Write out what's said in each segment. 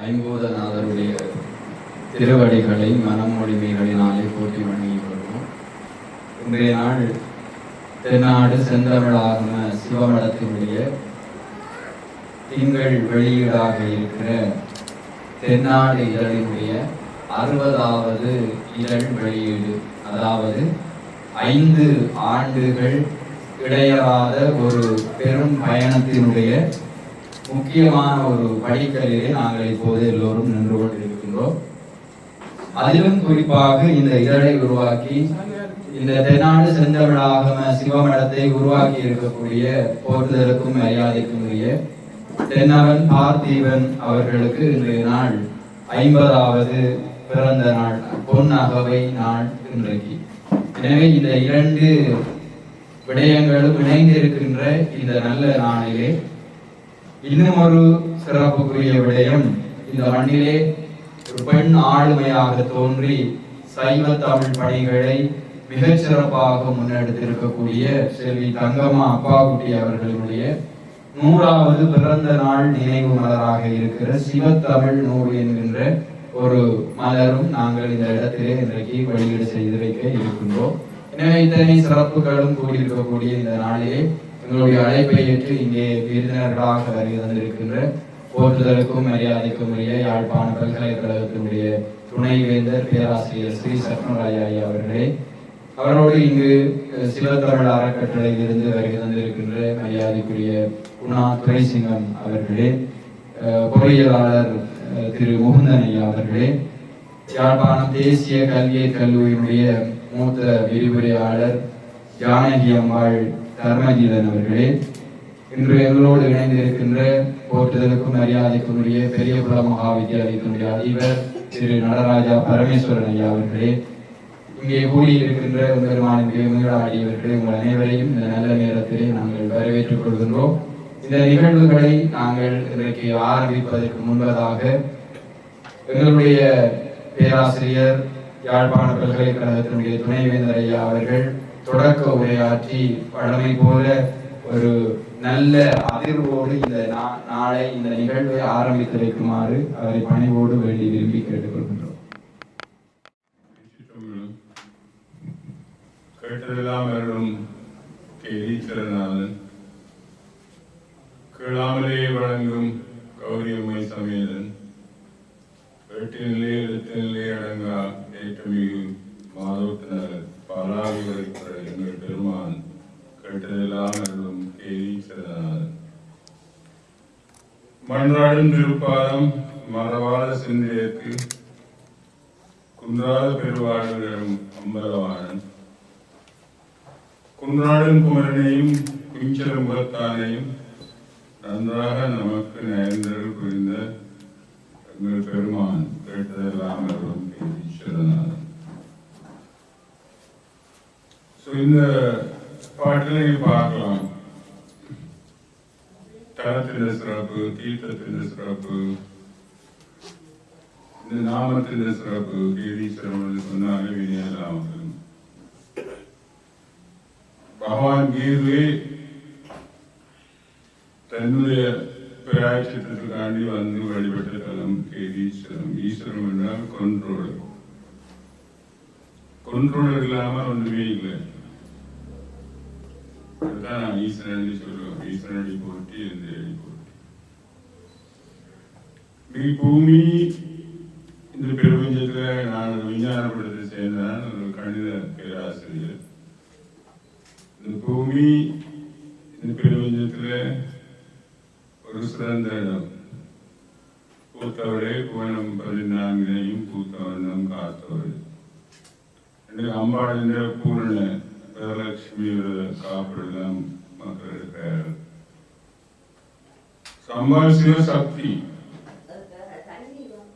ஐம்பூதநாதருடைய திருவடிகளை மனமொழிமைகளினாலே போற்றி வணங்கிக் கொள்வோம் இன்றைய நாள் தென்னாடு செந்தமிழாகம சிவமடத்தினுடைய திங்கள் வெளியீடாக இருக்கிற தென்னாடு இதழினுடைய அறுபதாவது இதழ் வெளியீடு. அதாவது ஐந்து ஆண்டுகள் இடையறாத ஒரு பெரும் பயணத்தினுடைய முக்கியமான ஒரு படிக்கலையிலே நாங்கள் இப்போது எல்லோரும் நின்று கொண்டிருக்கின்றோம். அதிலும் குறிப்பாக இந்த இதழை உருவாக்கி இந்த தென்னாடு செந்தமிழாகம சிவமடத்தை உருவாக்கி இருக்கக்கூடிய போற்றுதலுக்கும் மரியாதைக்கும் உரிய தென்னவன் பார்த்தீவன் அவர்களுக்கு இன்றைய நாள் ஐம்பதாவது பிறந்த நாள் பொன் அகவை நாள் இன்றைக்கு. எனவே இந்த இரண்டு விடயங்களும் இணைந்திருக்கின்ற இந்த நல்ல நாளிலே இன்னும் ஒரு சிறப்புக்குரிய விடயம் இந்த மண்ணிலே ஒரு பெண் ஆளுமையாக தோன்றி சைவ தமிழ் பணிகளை மிகச் சிறப்பாக முன்னெடுத்திருக்கக்கூடிய செல்வி தங்கம்மா அப்பாக்குட்டி அவர்களுடைய நூறாவது பிறந்த நாள் நினைவு மலராக இருக்கிற சிவத்தமிழ் நூறு என்கின்ற ஒரு மலரும் நாங்கள் இந்த இடத்திலே இன்றைக்கு வெளியீடு செய்து வைக்க இருக்கின்றோம். எனவே இத்தனை சிறப்புகளும் கூடியிருக்கக்கூடிய இந்த நாளிலே எங்களுடைய அழைப்பை ஏற்று இங்கே விருந்தினர்களாக வருகை தந்திருக்கின்ற போற்றுதலுக்கும் மரியாதைக்கும் உரிய யாழ்ப்பாண பல்கலைக்கழகத்தினுடைய துணைவேந்தர் பேராசிரியர் ஸ்ரீ சத்மராயா ஐயா அவர்களே அவரோடு இங்கு அஹ், சிவத்தமிழ் அறக்கட்டளையிலிருந்து வருகை தந்திருக்கின்ற மரியாதைக்குரிய குணா துரைசிங்கம் அவர்களே அஹ், பொறியியலாளர் அஹ், திரு முகுந்தன் ஐயா அவர்களே யாழ்ப்பாணம் தேசிய கல்வியற் கல்லூரியினுடைய மூத்த விரிவுரையாளர் ஜானகி அம்மாள் தர்மஜீதன் அவர்களே இன்று எங்களோடு இணைந்திருக்கின்ற போற்றுதலுக்கும் மரியாதைக்குரிய பெரிய குல மகா வித்தியாலயத்தினுடைய அதிபர் திரு நடராஜா பரமேஸ்வரன் ஐயா அவர்களே இங்கே கூடியிருக்கின்ற பெருமானின் மீளாடியவர்களே உங்கள் அனைவரையும் இந்த நல்ல நேரத்திலே நாங்கள் வரவேற்றுக் கொள்கின்றோம். இந்த நிகழ்வுகளை நாங்கள் இன்றைக்கு ஆரம்பிப்பதற்கு முன்பதாக எங்களுடைய பேராசிரியர் யாழ்ப்பாண பல்கலைக்கழகத்தினுடைய துணைவேந்தர் ஐயா அவர்கள் தொடக்க உரையாற்றி வழமை போல ஒரு நல்ல அதிர்வோடு இந்த நாளை இந்த நிகழ்வை ஆரம்பித்து வைக்குமாறு அவரை பணிவோடு வேண்டி விரும்பி கேட்டுக்கொள்கின்றோம். கேட்டதெல்லாம் வருடம் கே ஈஸ்வரநாதன் கேளாமலே வழங்கும் கௌரியம்மை சமேதன். எட்டினிலே எழுத்தினிலே அடங்கா ஏற்றமிகு மாதவத்தினர் பாலாவி வரைக்கிற எங்கள் பெருமான் கேட்டதெல்லாம் வருடம் கே ஈஸ்வரநாதன் மன்றாடும் திருப்பாதம் மறவாத சிந்தையற்கு குன்றாத பெருவாழ்விடம் அம்பலவாணன் குன்றாடும் குமரனையும் குஞ்சல முகத்தானையும் நன்றாக நமக்கு நேர்ந்தர்கள் புரிந்த எங்கள் பெருமான் கேட்டதெல்லாம் அருளும். ஸோ இந்த பாட்டில் நீங்கள் பார்க்கலாம் தனத்தின் சிறப்பு தீர்த்தத்தின் சிறப்பு இந்த நாமத்தின் சிறப்பு கீதீஸ்வரம் சொன்னாலே வினையெல்லாம் வரும் பகவான் கீதுவே தன்னுடைய பிராயச்சித்திற்காண்டி வந்து வழிபட்ட தலம் கேதீஸ்வரம் ஈஸ்வரம் என்றால் கொன்றோடு கொன்றோடு இல்லாமல் ஒன்றுமே இல்லை. அதுதான் ஈஸ்வரன் சொல்லுவோம் ஈஸ்வரனை போட்டி இந்த போட்டி பூமி இந்த பிரபஞ்சத்துல நான் விஞ்ஞானப்படுத்தி சேர்ந்தான் ஒரு கணித பேராசிரியர். இந்த பூமி இந்த பிரபஞ்சத்துல ஒரு சிறந்த இடம். பூத்தவரே புவனம் பதினான்கினையும் பூத்தவண்ணம் காத்தவரே எனக்கு அம்பாளின் பூர்ண வரலட்சுமியோட காப்பிடலாம் மக்களுடைய பெயர். சம்பாள் சிவசக்தி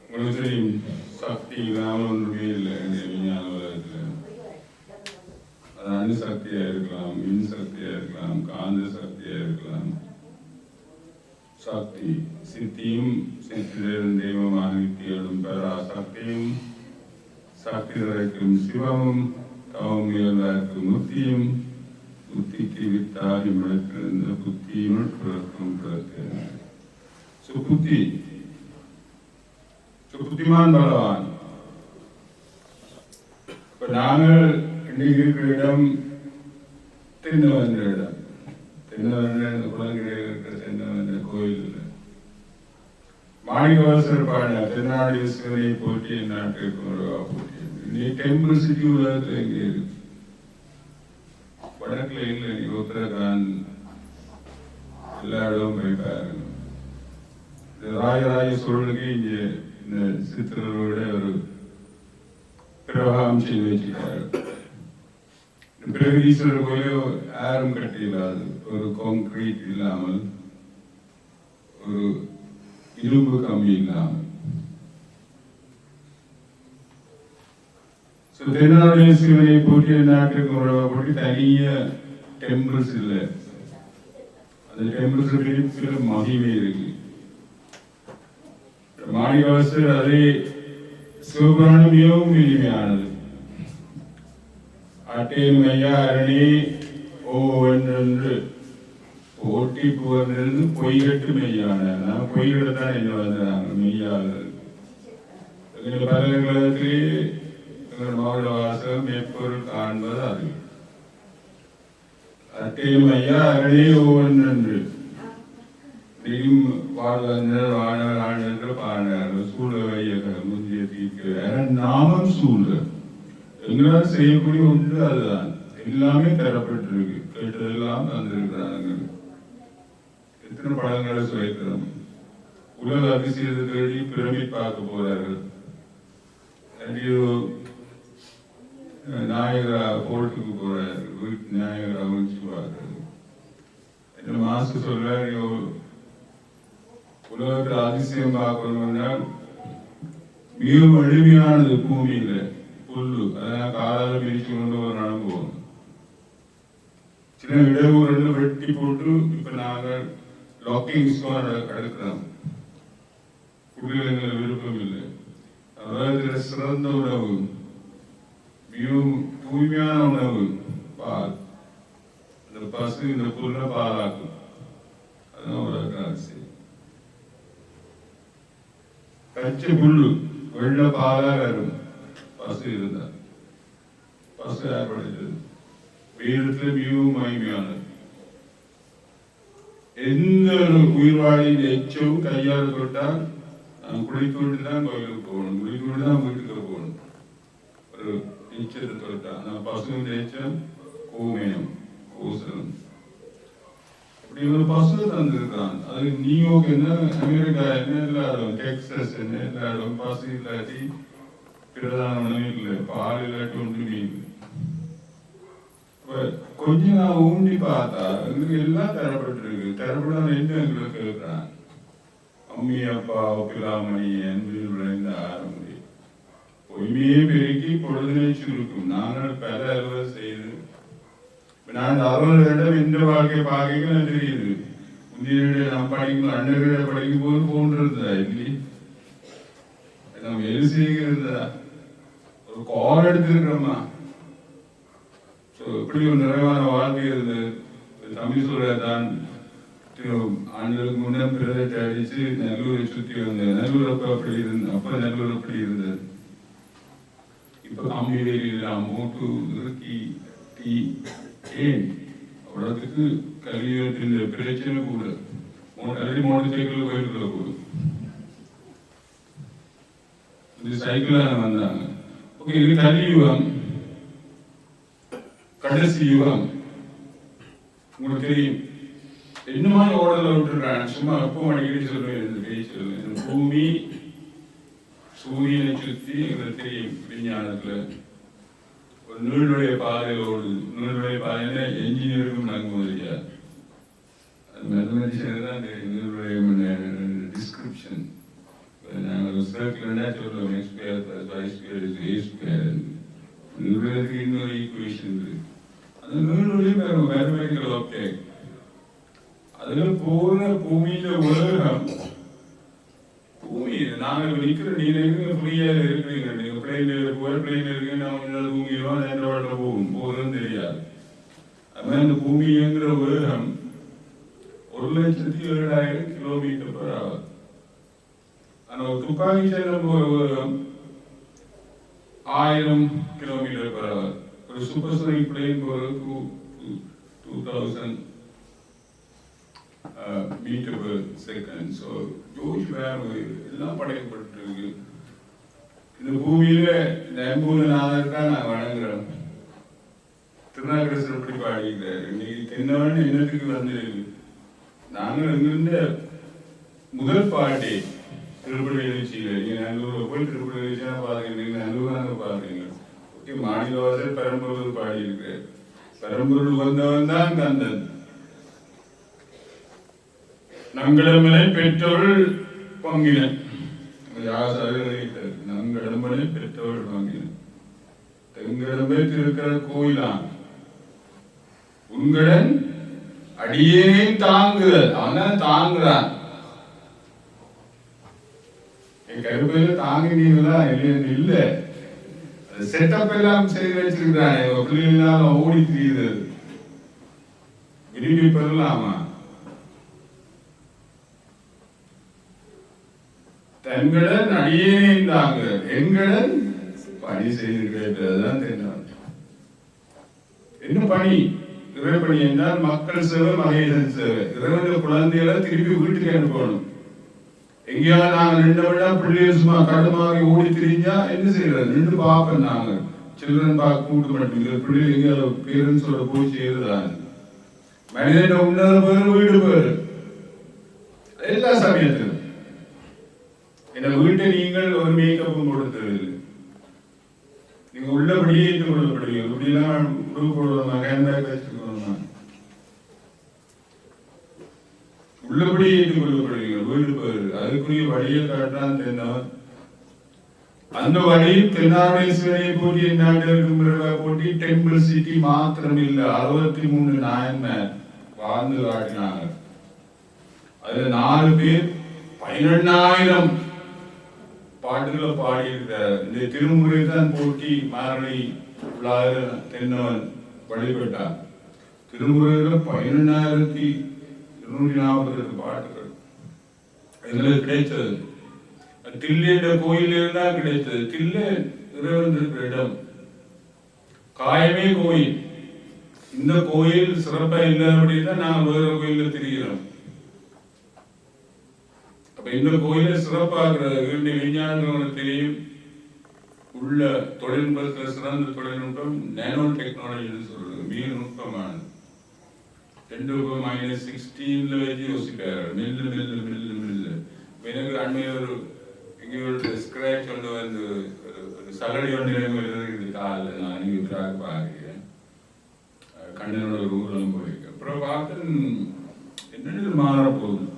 உங்களுக்கு தெரியும் சக்தி இல்லாமல் ஒன்றுமே இல்லை இந்த விஞ்ஞான உலகத்தில். அது அணுசக்தியா இருக்கலாம் மின் சக்தியா இருக்கலாம் காந்த சக்தியா இருக்கலாம். சக்தி சித்தியும் சித்திலிருந்து தெய்வமாக நித்தியோடும் பெறா சக்தியும் சக்தி சிவமும் தவம் இயல்பாக்கு முத்தியும் புத்திக்கு வித்தாகி முளைத்திருந்த புத்தியினுள் பிறக்கும் பிறக்கிறது சுபுத்தி சுபுத்திமான் புத்திமான் பலவான் இப்ப நாங்கள் இன்னைக்கு இருக்கிற இடம் தென்னவன்ற இடம் தென்னவன்ற இந்த இருக்கிற தென்னவன்ற கோயில் மாணிகவாசர் பாடினார் தென்னாடி சிவனை போற்றி நாட்டிற்கு போற்றி. நீ டெம்பிள் சிட்டி உலகத்துல எங்க இருக்கு வடக்குல இல்லை நீ உத்தரகாண்ட். எல்லா இடமும் போய் பாருங்க. இந்த ராஜராஜ சோழனுக்கு இங்கே இந்த சித்திரரோட ஒரு பிரவாகம் செய்து வச்சிருக்காரு பிரகதீஸ்வரர் கோயில யாரும் கட்டியில்லாது ஒரு கான்கிரீட் இல்லாமல் ஒரு இரும்பு கம்மி இல்லாமல். So, சிவனை போட்டி நாட்டுக்கு போட்டி தனிய டெம்பிள்ஸ் இல்லை. அந்த டெம்பிள்ஸ் சில மகிமை இருக்கு. மாணிகவாசர் அதே சிவபுராணம் மிகவும் எளிமையானது அட்டேன் மையா அரணி ஓ என்று போட்டி புகழ்ந்து பொய்கட்டு மெய்யான பொய்கட்டு தான் என்ன வந்தாங்க மெய்யாளர். பல பல்கலைக்கழகத்திலே எங்கள் எப்பொருள் காண்பது அது அட்டேன் மையா அரணி நீயும் வாழ்வந்தர் பாடினார் முந்திய தீர்க்க நாமம் சூழ. எங்களால் செய்யக்கூடிய ஒன்று அதுதான். எல்லாமே தரப்பட்டிருக்கு. கேட்டதெல்லாம் தந்திருக்கிறாங்க. எத்தனை படங்களை சுவைக்கிறோம். உலக அதிசயத்தை தேடி பார்க்க போறார்கள். நாயகரா கோர்ட்டுக்கு போறாரு. வீட்டு நாயகரா விழிச்சு என்ன மாஸ்க் சொல்றாரு? உலகத்தில் அதிசயம் பார்க்கணும்னா மிகவும் எளிமையானது பூமியில புல்லு. அதெல்லாம் காலால பிரிச்சு கொண்டு ஒரு நடந்து போகணும் சின்ன இடையூறு வெட்டி போட்டு இப்ப நாங்கள் லாக்கிங் ஸ்டோர் எடுக்கிறோம் குடிகள் எங்களுக்கு விருப்பம் இல்லை. உலகத்துல சிறந்த உணவு. மிகவும் தூய்மையான உணவு பால் இந்த பசு இந்த புல்ல பாலாக்கும் அதுதான் உலக அரசியல் பச்சை புல்லு வெள்ள பாலா வரும். பசு இருந்தா. பசு ஏற்படுத்தது வீரத்துல மிகவும் மகிமையானது. எந்த ஒரு உயிர்வாழியின் எச்சவும் கையால் தொட்டால் நான் குளித்து விட்டு தான் கோயிலுக்கு போகணும். குளித்து விட்டு தான் வீட்டுக்கு போகணும். ஒரு எச்சத்தை தொட்டா நான் பசுவின் எச்சம் கோமயம் கோசலம் இப்படி ஒரு பசு தந்திருக்கான் அது நியூயோர்க் என்ன அமெரிக்கா என்ன எல்லாரும் டெக்ஸஸ் என்ன எல்லாரும் பசு இல்லாட்டி பிரதான இல்லை பால் இல்லாட்டி ஒன்றுமே இல்லை அப்ப கொஞ்சம் நான் ஊண்டி பார்த்தா எங்களுக்கு எல்லாம் தரப்பட்டிருக்கு தரப்படாத என்ன எங்களுக்கு கேட்கிறான் அம்மி அப்பா ஒப்பிலாமணி என்று விளைந்த ஆரம்பி பொய்மையே பெருக்கி பொழுதினை சுருக்கும். நாங்கள் பல அலுவல் செய்து நான் இந்த அறுபது இந்த வாழ்க்கை பார்க்க எனக்கு தெரியுது முந்தைய நான் படிக்கும் அண்ணகிற படிக்கும் போது போன்றிருந்தா இல்லை நம்ம எது செய்கிறதா? ஒரு கால் எடுத்திருக்கிறோமா? ஸோ இப்படி ஒரு நிறைவான வாழ்க்கை இருந்தது. தமிழ் சொல்ற தான் ஆண்டுகளுக்கு முன்னே பிரதத்தை அடிச்சு நல்லூரை சுற்றி வந்தேன் நல்லூர் அப்ப அப்படி இருந்த அப்ப நல்லூர் அப்படி இருந்தது. இப்ப கம்பி வேலையில் மூட்டு இறுக்கி டீ ஏன்? அவ்வளவுக்கு கலியுகத்தின் பிரச்சனை கூட. ஆல்ரெடி மோட்டர் சைக்கிள் இந்த சைக்கிளாக வந்தாங்க. ஓகே இது கலியுகம் கடைசி யுகம். உங்களுக்கு தெரியும். என்னமா ஓடல விட்டுருக்காங்க? சும்மா எப்பவும் அடிக்கடி சொல்லுவேன் சொல்லுவேன் பூமி சூரியனை சுத்தி உங்களுக்கு தெரியும் விஞ்ஞானத்துல ஒரு நீளுடைய பாதையில் ஓடுது நீளுடைய பாதையில என்ஜினியருக்கும் நாங்கள் முதலியா அது மேத்தமெட்டிஷன் தான் தெரியும் நீளுடைய டிஸ்கிரிப்ஷன் நாங்கள் ஒரு சர்க்கிள்னா சொல்லுவோம் X square plus Y square is A square நீளுக்கு இன்னொரு ஈக்குவேஷன் இருக்கு அது நீளுடைய மேத்தமெட்டிக்கல் ஆப்ஜெக்ட் அதுல பூர்ண பூமியில உலகம் பூமி நாங்கள் நிக்கிற நீங்கள் எங்க இருக்கிறீங்க நீங்கள் பிளேன்ல போய் பிளேன்ல இருக்கீங்க நான் கொஞ்சம் தூங்கிடுவோம் ரெண்டு வாட்டில் போகும். போகுதுன்னு தெரியாது. அதுமாதிரி அந்த பூமிங்கிற உலகம் ஒரு லட்சத்தி ஏழாயிரம் கிலோமீட்டர் பர் அவர் ஆனால் ஒரு துப்பாக்கி சேலம் போகிற ஒரு ஆயிரம் கிலோமீட்டர் பர் hour. ஒரு சூப்பர் சோனிக் பிளேன் போகிறது டூ டூ தௌசண்ட் மீட்டபிள் செகண்ட் ஸோ ஜோஷ் வேறு எல்லாம் படைக்கப்பட்டிருக்கு இந்த பூமியில இந்த ஐம்பூலநாதர் தான் நான் வணங்குறேன். திருநாகரசன் எப்படி பாடிக்கிறார் இன்னைக்கு தென்னவன் என்னத்துக்கு வந்திருக்கு? நாங்கள் இங்கிருந்த முதல் பாட்டி திருப்பதி எழுச்சியில் நீங்கள் நல்லூரில் போய் திருப்பதி எழுச்சியாக பாருங்க. நல்லூர் நாங்கள் பாருங்க. ஓகே மாநிலவாசல் பெரம்பலூர் பாடி இருக்கிறார் பெரம்பலூர் வந்தவன் தான் கந்தன். நங்களிடமனை பெற்றோள் பங்கினன் நங்களிடமனை பெற்றோள் பங்கினன் தெங்கிடமே திருக்கிற கோயிலான் உங்களன் அடியே தாங்குதல். அவன் தாங்குறான். என் கருப்பையில தாங்கினீங்களா இல்லைன்னு இல்ல செட்டப் எல்லாம் செய்து வச்சிருக்கிறான். எங்க பிள்ளைகளால ஓடி திரியுது விரும்பி பெறலாமா? தங்களுடன் அடியேனை தாங்க எங்களுடன் பணி செய்திருக்கிறதுதான் தெரியும் என்ன பணி? இறைப்பணி என்றால் மக்கள் சேவை மகளிர் சேவை. இறைவனுடைய குழந்தைகளை திருப்பி வீட்டுக்கு அனுப்பணும். எங்கேயாவது நாங்க நின்று விட பிள்ளைகள் சும்மா கடுமாறி ஓடி திரிஞ்சா என்ன செய்யறது? நின்று பார்ப்போம் நாங்க. சில்ட்ரன் பார்க்க கூட்டு மாட்டேங்குது பிள்ளைகள் எங்க பேரண்ட்ஸோட போய் சேருதான் மனிதன் உன்னத பேரு வீடு பேரு. எல்லா சமயத்திலும். இந்த வீட்டை நீங்கள் ஒரு மேக்கப்பும் கொடுத்ததில்லை நீங்க உள்ளபடியே இது கொள்ளப்படுவீங்க இப்படிலாம் உடுப்பு போடுவாங்க ஹேண்ட்பேக் வச்சுக்கணும் உள்ளபடியே இது கொள்ளப்படுவீங்க வீடு போயிரு. அதுக்குரிய வழியை காட்டான் தென்னவன் அந்த வழி தென்னாடேஸ்வரை போட்டி நாடு போட்டி டெம்பிள் சிட்டி மாத்திரம் இல்ல அறுபத்தி மூணு நாயன்மார் வாழ்ந்து காட்டினாங்க அதுல நாலு பேர் பதினெண்ணாயிரம் பாட்டுகளை பாடியிருக்கிறார். இந்த திருமுறை தான் போட்டி மாரணி உள்ளாக தென்னவன் வழிபட்டார். திருமுறையில பதினெண்ணாயிரத்தி இருநூற்றி நாற்பத்தி எட்டு பாட்டுகள். எங்களுக்கு கிடைத்தது. தில்லையிட கோயில் தான் கிடைத்தது. தில்லை இறைவன் இருக்கிற இடம் காயமே கோயில். இந்த கோயில் சிறப்பா இல்லை அப்படின்னா நாங்கள் வேற கோயில்ல திரிகிறோம். அப்ப இந்த கோயிலை சிறப்பாகிற என்னுடைய விஞ்ஞானங்களுக்கு தெரியும் உள்ள தொழில்நுட்பத்தில் சிறந்த தொழில்நுட்பம் நேனோ டெக்னாலஜின்னு சொல்றது மிக நுட்பமானது ரெண்டு மைனஸ் சிக்ஸ்டீன்ல வச்சு யோசிப்பாரு மில்லு மில்லு மில்லு மில்லு இப்ப எனக்கு அண்மையில் ஒரு எங்கேயோ ஒரு ஸ்கிராச் கொண்டு வந்து ஒரு- ஒரு சகடி ஒன்று இருக்குது காலில் நான் இங்கே பிராக் பார்க்கிறேன் கண்ணனோட ஒரு ஊரில் போயிருக்கேன் அப்புறம் பார்த்து என்னென்னு மாறப்போகுது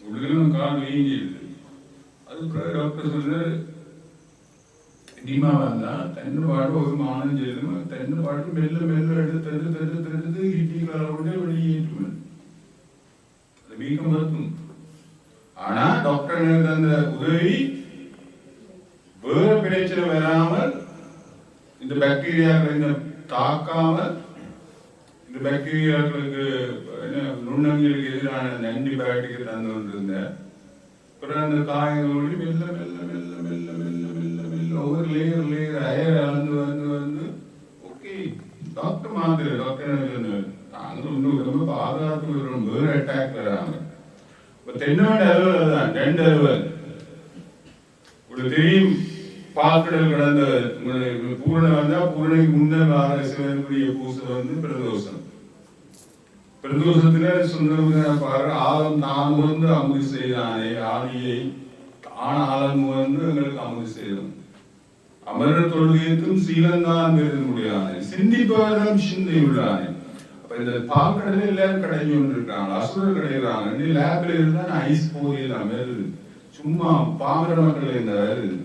உள்ளும் கால் வீங்கிடுது அது பிறகு டாக்டர் வந்தா தென்னு பாடு ஒரு மானம் செய்யணும் தென்னு பாடு மெல்ல மெல்ல எடுத்து எடுத்து எடுத்து எடுத்து இட்டி வெளியேற்றுவேன் அது வீக்கம் வருத்தும் ஆனா டாக்டர் தந்த உதவி வேற பிரச்சனை வராமல் இந்த பாக்டீரியாக்களை தாக்காமல் இந்த பாக்டீரியாக்களுக்கு என்ன நுண்ணங்களுக்கு எதிரான அந்த ஆன்டிபயோட்டிக் தந்து வந்திருந்தேன் அப்புறம் அந்த காயங்களோடு இன்னும் ரொம்ப பாதுகாத்து வருவோம் வேற அட்டாக் வராங்க இப்போ தென்னவண்ட அலுவல் தான் ரெண்டு அலுவல் ஒரு தெரியும் பாக்கடல் கடந்த பூரணை வந்தா பூரணைக்கு முன்ன வார சிவனுக்குரிய பூசை வந்து பிரதோஷம். பிரதோஷத்துல சுந்தரமுக பாரு ஆலம் நான் வந்து அமுதி செய்தானே ஆதியை ஆன ஆலம் வந்து எங்களுக்கு அமுதி செய்தோம். அமரர் தொழுகையத்தும் சீலந்தான் பெருத முடியானே சிந்திப்பவரும் சிந்தை உள்ளானே அப்ப இந்த பாக்கடல லேப் கடைஞ்சு இருக்காங்க அசுரர் கிடைக்கிறாங்க நீ லேப்ல இருந்தா நான் ஐஸ் போகலாம் வருது சும்மா பாமர மக்கள் இந்த வருது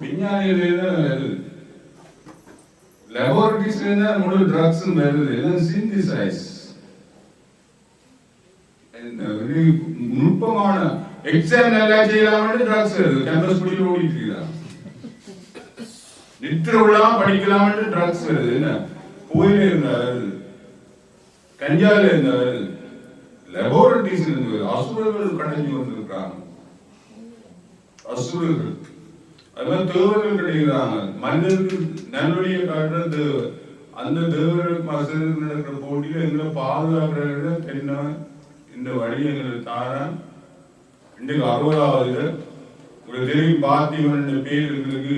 விஞ்ஞானிகள் இருந்தா வருது லெபார்டரிஸ்ல இருந்தா முழு ட்ரக்ஸ் வருது எல்லாம் சிந்திசைஸ் நுட்பமான எக்ஸாம் நல்லா செய்யலாம்னு ட்ரக்ஸ் வருது கேம்பஸ் படி ஓடிட்டு இருக்கிறான் நித்திர விழாம படிக்கலாம்னு ட்ரக்ஸ் வருது என்ன? கோயில இருந்தா வருது கஞ்சால இருந்தா இருந்தவர் இருந்து அசுரர்கள் கடைஞ்சு வந்திருக்கிறாங்க அசுரர்கள். அதெல்லாம் தேவர்கள் கிடைக்கிறாங்க. மனிதனுக்கு நல்வழியை காட்டுற தேவர். அந்த தேவர்களுக்கு அசுரர்கள் நடக்கிற போட்டியில் எங்களை பாதுகாக்கிறவங்க என்ன இந்த வழி எங்களுக்கு தாரான். இன்றைக்கு அறுபதாவது ஒரு தெரியும் பார்த்திபன் பேர் எங்களுக்கு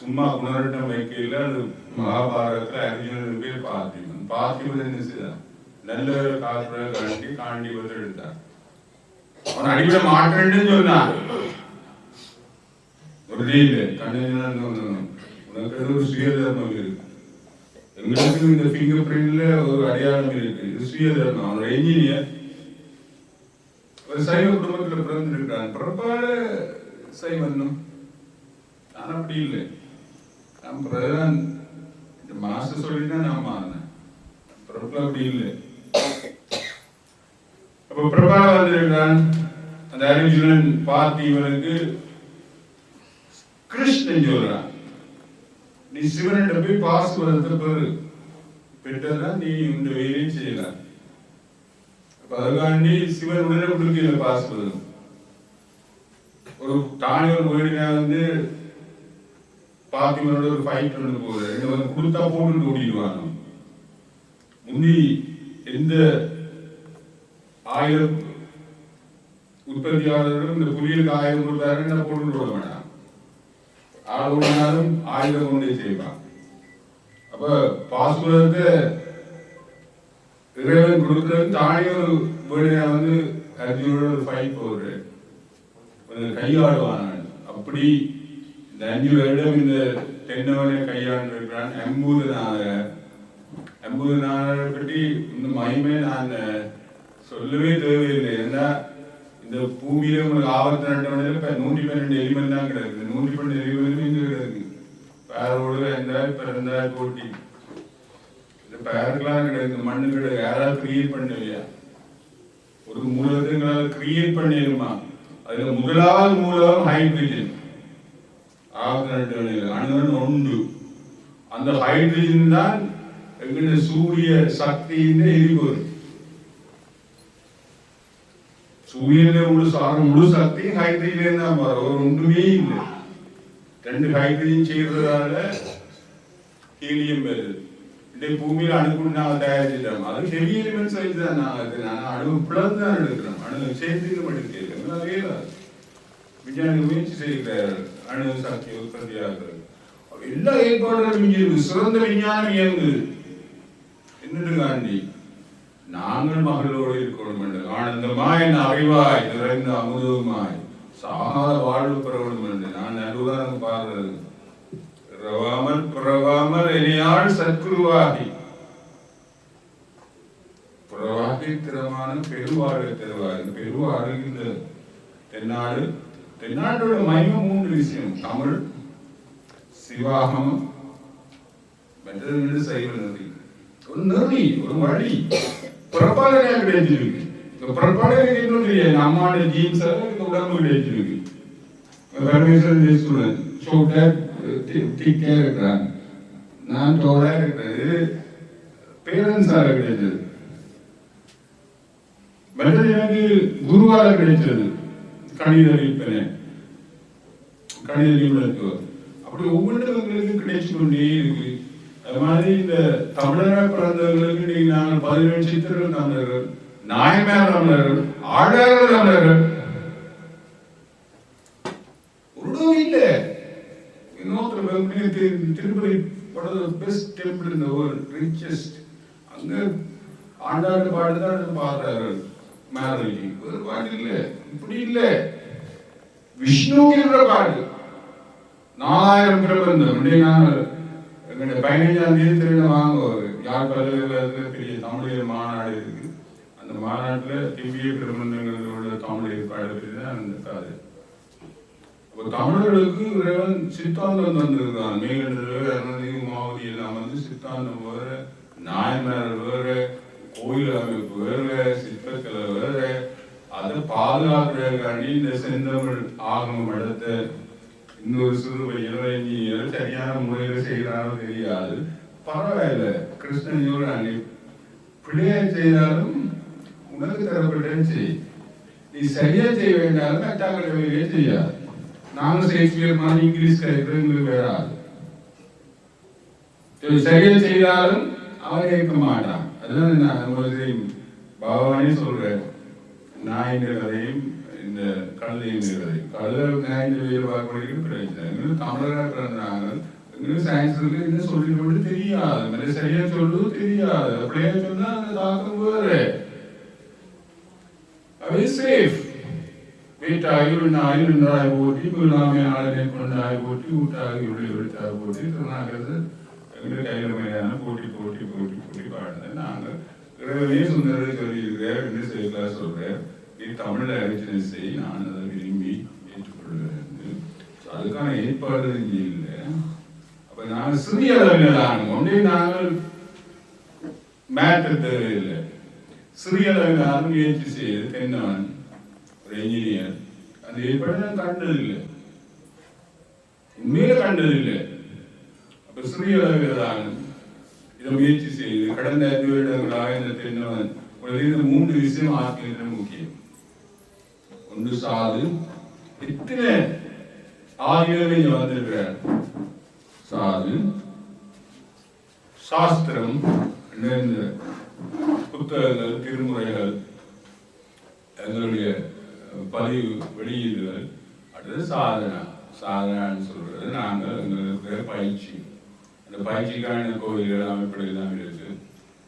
சும்மா குணரட்டம் வைக்கல. அது மகாபாரதத்துல அர்ஜுனன் பேர் பார்த்திபன் பார்த்திவன் என்ன செய்தான்? நல்ல காற்ற கண்டி காண்டி வந்து எடுத்தான் அவன் அடிவிட மாட்டேன்னு சொன்னான் ஒரு இல்ல கண்ணன் உனக்கு ஏதோ ஒரு சுயதர்மம் இருக்கு எங்களுக்கு இந்த ஃபிங்கர் பிரிண்ட்ல ஒரு அடையாளம் இருக்கு இது சுயதர்மம் அவனோட என்ஜினியர் ஒரு சைவ குடும்பத்துல பிறந்திருக்கிறான் பிறப்பாடு சைவன்னும் நான் அப்படி இல்லை நான் பிரதான் இந்த மாஸ்டர் சொல்லிதான் நான் மாறினேன் பிறப்புல அப்படி இல்லை அப்ப பிரபால வந்திருக்கிறான் அந்த அர்ஜுனன் பார்த்து இவனுக்கு கிருஷ்ணன் சொல்றான் நீ சிவனிட்ட போய் பாசுவதத்தை பெரு. பெற்றதான் நீ இந்த வேலையும் செய்யலாம். அப்ப அதுக்காண்டி சிவன் உடனே கொடுக்கல பாசுவதம் ஒரு தானியல் வீடுனா வந்து பாத்திமனோட ஒரு ஃபைட் ஒன்று போகுது. ரெண்டு வந்து கொடுத்தா போட்டு ஓடிடுவாங்க. முந்தி எந்த ஆயிரம் உற்பத்தியாளர்களும் இந்த புலிகளுக்கு ஆயிரம் கொடுத்தாருன்னு போட்டு விட வேண்டாம் ஆள் ஓடினாலும் ஆயிரம் கொண்டே செய்வான். அப்ப பாசுபதத்தை இறைவன் கொடுக்கிறது தானே ஒரு வீடுனா வந்து அர்ஜுனோட ஒரு ஃபைட் போகுது கொஞ்சம் கையாடுவான் அப்படி இந்த அஞ்சு வருடம் இந்த தென்னவனை கையாண்டு இருக்கிறான் எம்பூதனாக எம்பூதனாக பற்றி இந்த மகிமை நான் சொல்லவே தேவையில்லை. ஏன்னா இந்த பூமியில உங்களுக்கு ஆபத்து நட்டவனில் இப்ப நூற்றி பன்னெண்டு எலிமெண்ட் தான் கிடக்குது. நூற்றி பன்னெண்டு எலிமெண்ட் இங்கே கிடக்கு பேரோடு எந்தாய் பிறந்தாய் போட்டி. இந்த பேருக்கெல்லாம் கிடக்கு மண்ணு கிடக்கு. யாராவது கிரியேட் பண்ணலையா? ஒரு மூலகங்களால் கிரியேட் பண்ணிடுமா அதுல முதலாவது மூலம் ஹைட்ரஜன் ஆபத்து அணுகன் உண்டு அந்த ஹைட்ரஜன் தான் எங்களுடைய சூரிய சக்தியின் எரிபொருள் சூரியனில் உள்ள சாரம் முழு சக்தி ஹைட்ரஜன் தான் வரும் ஒரு ஒன்றுமே இல்லை. ரெண்டு ஹைட்ரஜன் சேர்றதால ஹீலியம் வருது. இந்த பூமியில அணுக்குண்டு நாங்க தயாரிச்சிட்டோம். அது ஹெவி எலிமெண்ட்ஸ் வச்சு தான் நாங்க அது நான் அணு பிளந்து தான் எடுக்கிறோம். அணு சேர்ந்து எடுக்கிறது அதே தான். விஞ்ஞானி முயற்சி செய்கிறார்கள் அணு சக்தி உற்பத்தி ஆகிறது எல்லா ஏற்பாடுகளும் சிறந்த விஞ்ஞானம் இயங்குது என்னது காண்டி நாங்கள் மகளோடு இருக்கணும் என்று ஆனந்தமாய் அறிவாய் நிறைந்த அமுதமாய். சாகாத வாழ்வு பெற என்று நான் அனுதானம் பாடுறது பிறவாமல் பிறவாமல் இனியால் சத்குருவாகி. பிறவாகி திறமான பெருவாழ் தருவார் இந்த இந்த தென்னாடு தென்னாட்டோட மகிமை மூன்று விஷயம். தமிழ் சிவாகமம் மற்றது சைவ நதி. ஒரு நெறி ஒரு வழி. பிறப்பாளரையா கிடைச்சிருக்கு இந்த பிறப்பாளர் இன்னும் தெரியாது. அம்மாவோட ஜீன்ஸ் இந்த உடம்பு கிடைச்சிருக்கு பரமேஸ்வரன் ஜெயசூரன் ஷோட்டா திக்கா இருக்கிறாங்க. நான் தோடா இருக்கிறது. பேரன்ஸால கிடைச்சது. மற்றது எனக்கு குருவால கிடைச்சது. கணித அறிவிப்பனே கணித அப்படி ஒவ்வொருத்தவங்களுக்கு கிடைச்சு கொண்டே இருக்கு. அது மாதிரி இந்த தமிழராக பிறந்தவர்களுக்கு இன்னைக்கு நாங்கள் பதினேழு சித்திரர்கள் தமிழர்கள் நாயமையான தமிழர்கள் ஆழார்கள் தமிழர்கள் ஒன்றும் இல்லை. இன்னொருத்தர் திருப்பதி படத்தில் பெஸ்ட் டெம்பிள் இந்த வேர்ல்ட் ரிச்சஸ்ட் அங்க ஆண்டாண்டு பாட்டு தான் பாடுறாரு. மேரேஜ் ஒரு பாட்டு இல்லை. இப்படி இல்லை. விஷ்ணுங்கிற பாட்டு நாலாயிரம் பிரபந்தம். இன்னைக்கு நாங்கள் பதினைஞ்சாம் தேதி திருவிழா வாங்க யார் பல்கலைக்கழகத்தில் பெரிய தமிழியர் மாநாடு இருக்கு அந்த மாநாட்டில் திவ்ய பிரபந்தங்களோட தமிழ் ஏற்பாடு தான் அந்த காது இப்போ தமிழர்களுக்கு இறைவன் சித்தாந்தம் தந்திருக்கான் மேகண்டர் அருணதி மாவதி எல்லாம் வந்து சித்தாந்தம் வேற நாயன்மார் வேற கோயில் அமைப்பு வேற சிற்பக்கலை வேற. அதை பாதுகாக்கிறதுக்காண்டி இந்த செந்தமிழ் ஆகமம் இடத்தை இன்னொரு சிறு பையனோ இன்ஜினியர் சரியான முறையில செய்கிறாரோ தெரியாது. பரவாயில்ல கிருஷ்ணன் சொல்றாங்க பிள்ளையா செய்தாலும் உனக்கு தரப்பட்டேன்னு செய். நீ சரியா செய்ய வேண்டாலும் அட்டாங்கட செய்யாது. நானும் ஷேக்ஸ்பியர் மாதிரி இங்கிலீஷ் கருத்துங்களுக்கு வராது சரியா செய்தாலும் அவர் கேட்க மாட்டான். அதுதான் நான் உங்களுக்கு பகவானே சொல்றேன். நாயின் கதையும் இந்த கழுதையின் கதையும் கழுதை நாயின் வேறுபாடு பிரச்சனை இன்னும் தமிழராக பிறந்தாங்க இன்னும் சயின்ஸ் இருக்கு இன்னும் சொல்லி தெரியாது மாதிரி சரியா சொல்லுவது தெரியாது அப்படியே சொன்னா அந்த தாக்கம் வேறு அவை சேஃப் வீட்டாகி நாய் போட்டி கொண்டாய் போட்டி உள்ளே விழுத்தாய் போட்டி சொன்னாங்கிறது எங்களுக்கு கையில் போட்டி போட்டி போட்டி போட்டி நாங்கள் இறைவனே என்று தமிழ் அறிவிச்சனை செய் நான் அதை விரும்பி ஏற்றுக்கொள்கிறேன். அதுக்கான ஏற்பாடு இங்கே இல்லை. அப்ப நாங்கள் சிறிய அளவில் ஒன்றே நாங்கள் மேட்டர் தேவையில்லை. சிறிய அளவில் முயற்சி செய்து தென்னவன் ஒரு என்ஜினியர் அந்த ஏற்பாடு நான் கண்டதில்லை. உண்மையில கண்டதில்லை. அப்ப சிறிய அளவில் இதை முயற்சி செய்து கடந்த ஐந்து வருடங்களாக இந்த தென்னவன் உலகில் மூன்று விஷயம் ஆக்கியது முக்கியம். ஒன்று சாது. இத்தனை ஆகியவை இங்க சாது. சாஸ்திரம் புத்தகங்கள் திருமுறைகள் எங்களுடைய பதிவு வெளியீடுகள். அடுத்தது சாதனா. சாதனான்னு சொல்றது நாங்கள் எங்களுக்கு பயிற்சி. அந்த பயிற்சிக்கான கோவில்கள் அமைப்புகள் எல்லாம் இருக்கு.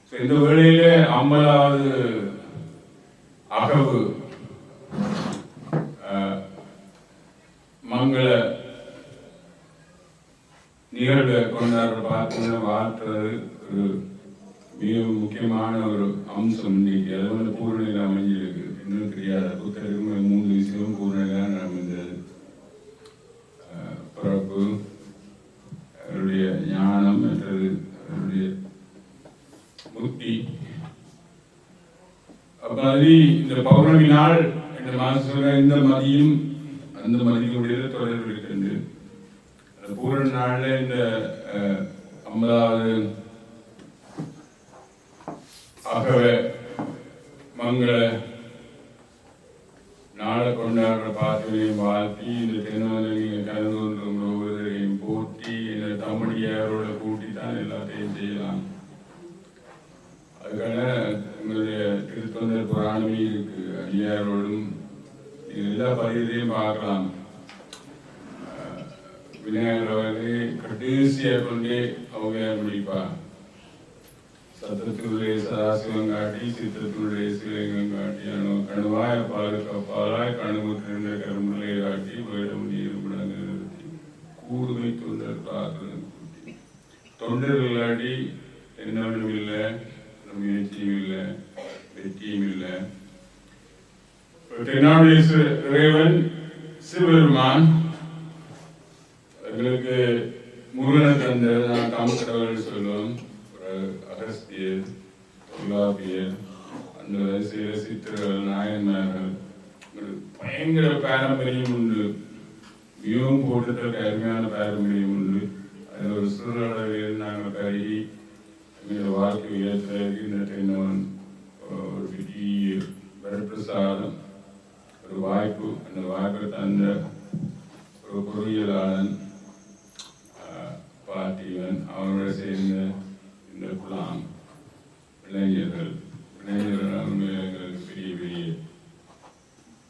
ஸோ இந்த வேளையில ஐம்பதாவது அகவு மங்கள நிகழ்வை கொண்டாடுற பார்த்தீங்கன்னா வாழ்த்துறது ஒரு மிக முக்கியமான ஒரு அம்சம். இன்னைக்கு அது வந்து பூர்ணியில் அமைஞ்சிருக்கு. இன்னும் தெரியாத. புத்தகம் மூன்று விஷயமும் பூர்ணிலாம் அமைந்தது. பிறப்பு அவருடைய ஞானம் என்றது அவருடைய முக்தி. அப்ப அது இந்த பௌர்ணமி நாள் என்ற மாசத்துல இந்த மதியம் அந்த முடியாத தொடர்பு இருக்கிறது பூரண நாள்ல இந்த அஹ், ஐம்பதாவது ஆகவ மங்கள நாளை கொண்டாடுற பாத்திரையும் வாழ்த்தி இந்த திருநாளையும் கலந்து கொண்டிருக்கிற ஒவ்வொருவரையும் போட்டி இந்த தமிழியாரோட கூட்டி தான் எல்லாத்தையும் செய்யலாம். அதுக்கான எங்களுடைய திருத்தொண்டர் புராணமே இருக்கு. அடியாரோடும் எல்லா பதிவுலையும் பார்க்கலாம் விநாயகர் அவர்களே கடைசியா கொண்டே அவங்க முடிப்பா சத்தத்தினுடைய சதாசிவம் காட்டி சித்தத்தினுடைய சிவலிங்கம் காட்டி அணு கணுவாய பாலுக்கு அப்பாலாய் கணுமுற்றிருந்த கருமுலை காட்டி வேடம் நீர் நிறுத்தி கூடுமை தொண்டர் பார்க்கிறது கூட்டி தொண்டர்களாடி என்னவனும் இல்லை முயற்சியும் இல்லை வெற்றியும் இல்லை தென்னாடு இறைவன் சிவபெருமான். எங்களுக்கு முருகனை தந்த நான் தாமக்கடவர்கள் சொல்லுவோம் அகஸ்தியர் குலாபியர் அந்த வரிசையில சித்தர்கள் நாயன்மார்கள் பயங்கர பாரம்பரியம் உண்டு. மிகவும் போட்டுதற்கு அருமையான பாரம்பரியம் உண்டு. அதில் ஒரு சூழலளவில் நாங்கள் கருகி எங்களுடைய வாழ்க்கை உயர்த்த இருக்கின்ற இன்னும் ஒரு பெரிய வரப்பிரசாதம் ஒரு வாய்ப்பு அந்த வாய்ப்பை தந்த ஒரு பொறியியலாளன் ஆஹ், பார்த்திபன் சேர்ந்த இந்த குலாம் இளைஞர்கள். இளைஞர்கள் எங்களுக்கு பெரிய பெரிய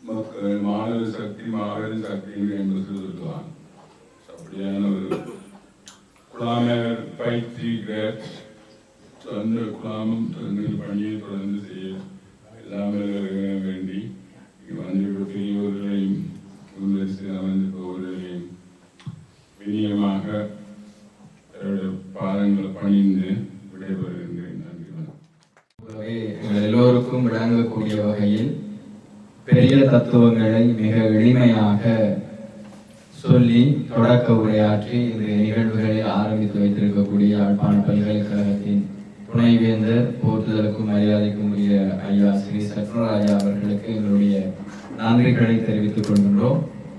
மக்கள் மாணவ சக்தி மாபெரும் சக்தி என்று சொல்லுவான் அப்படியான ஒரு குலாமர் பயிற்சிக்கிற அந்த குலாமும் தங்கள் பணியை தொடர்ந்து செய்ய எல்லாமே வேண்டி இங்கு வந்திருக்கிற பெரியவர்களையும் முன்வரிசையில் அமர்ந்திருப்பவர்களையும் வினியமாக பாதங்களை பணிந்து விடைபெறுகின்றேன். நன்றி எல்லோருக்கும் விளங்கக்கூடிய வகையில் பெரிய தத்துவங்களை மிக எளிமையாக சொல்லி தொடக்க உரையாற்றி இந்த நிகழ்வுகளை ஆரம்பித்து வைத்திருக்கக்கூடிய யாழ்ப்பாண பல்கலைக்கழகத்தின் துணைவேந்தர் போற்றுதலுக்கும் மரியாதைக்கும் உரிய ஐயா ஸ்ரீ சத்ரராஜா அவர்களுக்கு எங்களுடைய நன்றிகளை தெரிவித்துக் கொள்கின்றோம்.